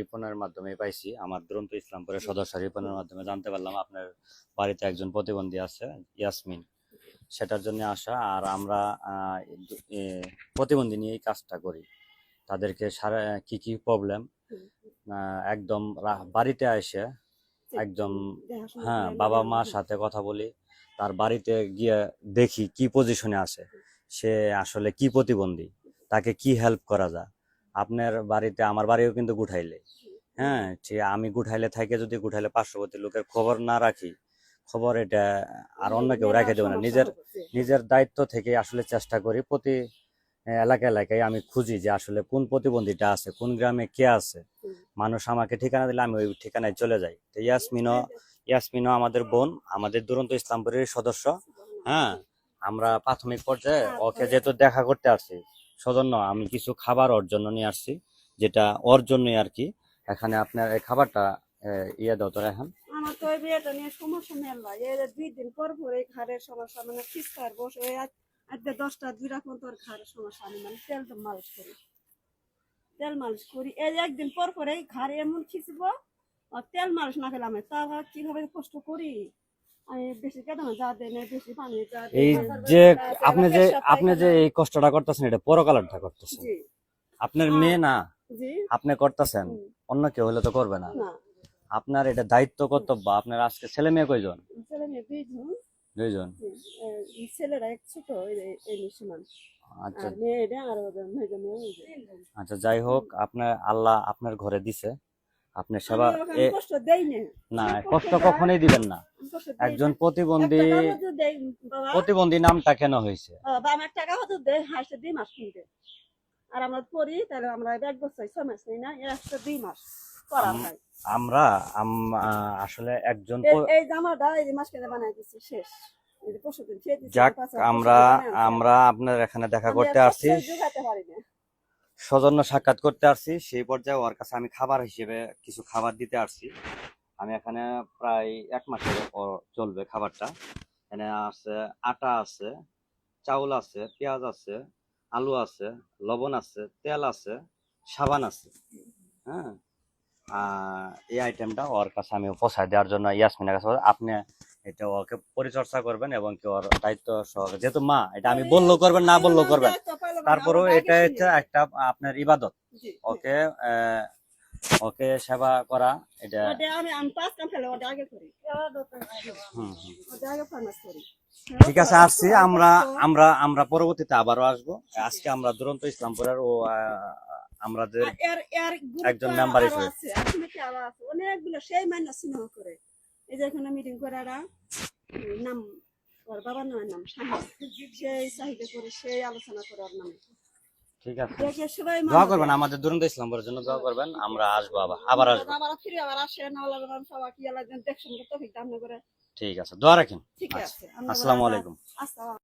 রিপনের মাধ্যমে পাইছি। আমার দুরন্ত ইসলামপুরের সদস্য রিপনের মাধ্যমে জানতে পারলাম আপনার বাড়িতে একজন প্রতিবন্ধী আছে ইয়াসমিন। সেটার জন্য আসা আর আমরা প্রতিবন্ধী নিয়ে এই কাজটা করি। তাদেরকে সারা কি কি প্রবলেম একদম বাড়িতে এসে একদম হ্যাঁ বাবা মার সাথে কথা বলি তার বাড়িতে গিয়ে দেখি কি পজিশনে আছে। সে আসলে কি প্রতিবন্ধী? তাকে কি হেল্প করা যায়? আপনার বাড়িতে আমার বাড়িও কিন্তু গুঠাইলে। হ্যাঁ ঠিক আমি গুঠাইলে থাকে যদি গুঠাইলে পার্শ্ববর্তী লোকের খবর না রাখি খবর এটা আর অন্য কেউ রেখে দেবে না। নিজের নিজের দায়িত্ব থেকে আসলে চেষ্টা করি। প্রতি এলাকা এলাকায় আমি খুঁজি যে আসলে কোন প্রতিবন্ধীটা আছে কোন গ্রামে কে আছে। মানুষ আমাকে ঠিকানা দিলে আমি ওই ঠিকানায় চলে যাই। তো ইয়াসমিনও ইয়াসমিনও আমাদের বোন আমাদের দুরন্ত ইসলামপুরের সদস্য। হ্যাঁ আমরা প্রাথমিক পর্যায়ে ওকে যেহেতু দেখা করতে আসছি সজন্য আমি কিছু খাবার ওর জন্য নিয়ে আসছি, যেটা ওর জন্যই আর কি। এখানে আপনার এই খাবারটা ইয়ে দাও তো এখন আমার তো বিয়েটা নিয়ে সমস্যা মেলা এই দুই দিন পর পর এই ঘাড়ের সমস্যা মানে খিস্কার বসে ওই আজ আজ দশটা দুই রকম তোর ঘাড়ের সমস্যা আমি মানে তেল তো মালিশ করি। তেল মালিশ করি। এই একদিন পর পর এই ঘাড়ে এমন খিচবো তেল মালিশ না খেলে আমি তা কীভাবে কষ্ট করি? এই যে আপনি যে আপনি যে এই কষ্টটা করতেছেন এটা পরকালারটা করতেছেন। আপনার মেয়ে না আপনি করতেছেন অন্য কেউ হলে তো করবে না। আপনার এটা দায়িত্ব কর্তব্য আপনার আজকে ছেলে মেয়ে কয়জন? দুইজন। ছেলেরা এক ছোট আচ্ছা। আচ্ছা যাই হোক আপনার আল্লাহ আপনার ঘরে দিছে। আপনি সেবা না কষ্ট কখনোই দিবেন না। একজন প্রতিবন্ধী। প্রতিবন্ধী নামটা কেন হয়েছে? আমার টাকা হতো হাসে দুই মাস কিনতে। আর আমরা পড়ি তাহলে আমরা এক বছর ছয় মাস নেই না একশো দুই মাস হয়। আমরা আসলে একজন এই- জামাটা এই মাস কেটে বানাই দিচ্ছি শেষ। এই যে পরশু দিন ছেড়ে দিচ্ছি, যাক আমরা। আমরা আপনার এখানে দেখা করতে আসছি। সৌজন্য সাক্ষাৎ করতে আসছি। সেই পর্যায়ে ওর কাছে আমি খাবার হিসেবে কিছু খাবার দিতে আসছি। আমি এখানে প্রায় এক মাসের চলবে খাবারটা। এখানে আছে আটা আছে চাউল আছে পেঁয়াজ আছে আলু আছে লবণ আছে তেল আছে সাবান আছে। হ্যাঁ? এই আইটেমটা ওর কাছে আমি পৌঁছায় দেওয়ার জন্য ইয়াসমিনের কাছে আপনি এটা ওকে পরিচর্যা করবেন এবং কি ওর দায়িত্ব সহকারে যেহেতু মা এটা আমি বললেও করবেন না বললেও করবেন। তারপরেও এটা হচ্ছে একটা আপনার ইবাদত। ওকে আহ, ওকে সেবা করা এটা আমি আমি পাঁচ কাম ফেলে ওটা আগে করি। হুম, হুম। ওটা আগে ফার্মাস করি। ঠিক আছে আসছি আমরা আমরা আমরা পরবর্তীতে আবারও আসব। আজকে আমরা দুরন্ত ইসলামপুরের ও আমাদের একজন আরও হিসেবে। অনেকগুলো সেই মাইনা স্নেহ করে। এই যে এখানে মিটিং করে এরা নাম ওর বাবার নামের নাম শাহিদ সেই চাহিদা করে সেই আলোচনা করে ওর নাম। ঠিক আছে। দোয়া করবেন আমাদের দুরন্ত ইসলামপুরের জন্য দোয়া করবেন আমরা আসব আবার আবার আসব। আবার ফিরে আবার আসেন সবাই কি লাগবেন দেখছেন তো ঠিক দাম করে। ঠিক আছে দোয়া রাখেন। ঠিক আচ্ছা, আছে আসসালামু আলাইকুম। আসসালামু।